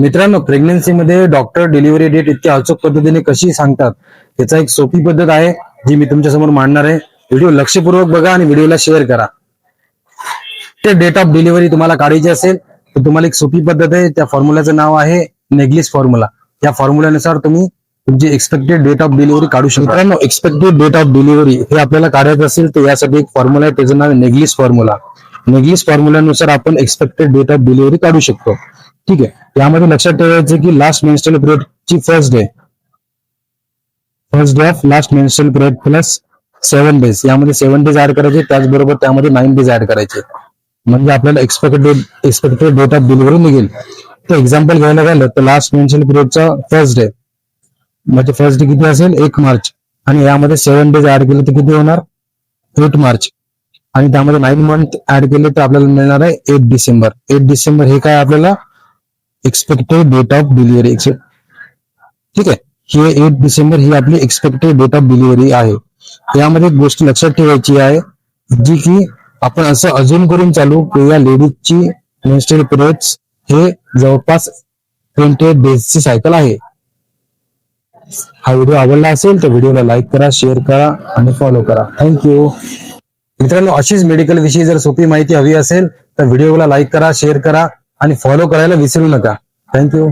मित्रांनो प्रेग्नन्सीमध्ये doctor delivery date इतक्या अचूक पद्धतीने कशी सांगतात त्याचा एक सोपी पद्धत आहे जी मी तुमच्यासमोर मांडणार आहे. व्हिडिओ लक्षपूर्वक बघा आणि व्हिडिओला शेअर करा. ते डेट ऑफ डिलिव्हरी तुम्हाला काढायची असेल तर तुम्हाला एक सोपी पद्धत आहे. त्या फॉर्म्युलाचं नाव आहे नेग्लिस फॉर्म्युला या फॉर्म्युल्यानुसार तुम्ही तुमची एक्सपेक्टेड डेट ऑफ डिलिव्हरी काढू शकता. मित्रांनो एक्सपेक्टेड डेट ऑफ डिलिव्हरी हे आपल्याला काढायचं असेल तर यासाठी एक फॉर्म्युला आहे त्याचं नाव नेग्लिस फॉर्म्युला नेग्लिस फॉर्म्युल्यानुसार आपण एक्सपेक्टेड डेट ऑफ डिलिव्हरी काढू शकतो. ठीक आहे. यामध्ये लक्षात ठेवायचं की लास्ट मेन्स्ट्रल पिरियड ची first day first day of last menstrual period plus seven days यामध्ये सेव्हन डेज ऍड करायचे त्याचबरोबर त्यामध्ये नाईन डेज ऍड करायचे. म्हणजे आपल्याला expected expected date of delivery निघेल. तर एक्झाम्पल घ्यायला गेलं तर लास्ट मेन्शन पिरियडचा फर्स्ट डे म्हणजे फर्स्ट डे किती असेल? एक मार्च. आणि यामध्ये सेव्हन डेज ऍड केले तर किती होणार? Eight March. आणि त्यामध्ये नाईन मंथ ऍड केले तर आपल्याला मिळणार आहे एट डिसेंबर. एट डिसेंबर हे काय आपल्याला? एक्सपेक्टेड डेट ऑफ डिलिव्हरी ठीक आहे? हे एट डिसेंबर ही आपली एक्सपेक्टेड डेट ऑफ डिलिव्हरी आहे. यामध्ये एक गोष्ट लक्षात ठेवायची आहे जी की आपण असं अजून करून चालू की या लेडीजची मेन्स्ट्रल पिरियड्स हे जवळपास ट्वेंटी एट डेजची सायकल आहे. हा व्हिडिओ आवडला असेल तर व्हिडिओला लाईक करा शेअर करा आणि फॉलो करा. थँक्यू मित्रांनो अशीच मेडिकल विषयी जर सोपी माहिती हवी असेल तर व्हिडिओला लाईक करा शेअर करा. आणि फॉलो करायला विसरू नका. थँक्यू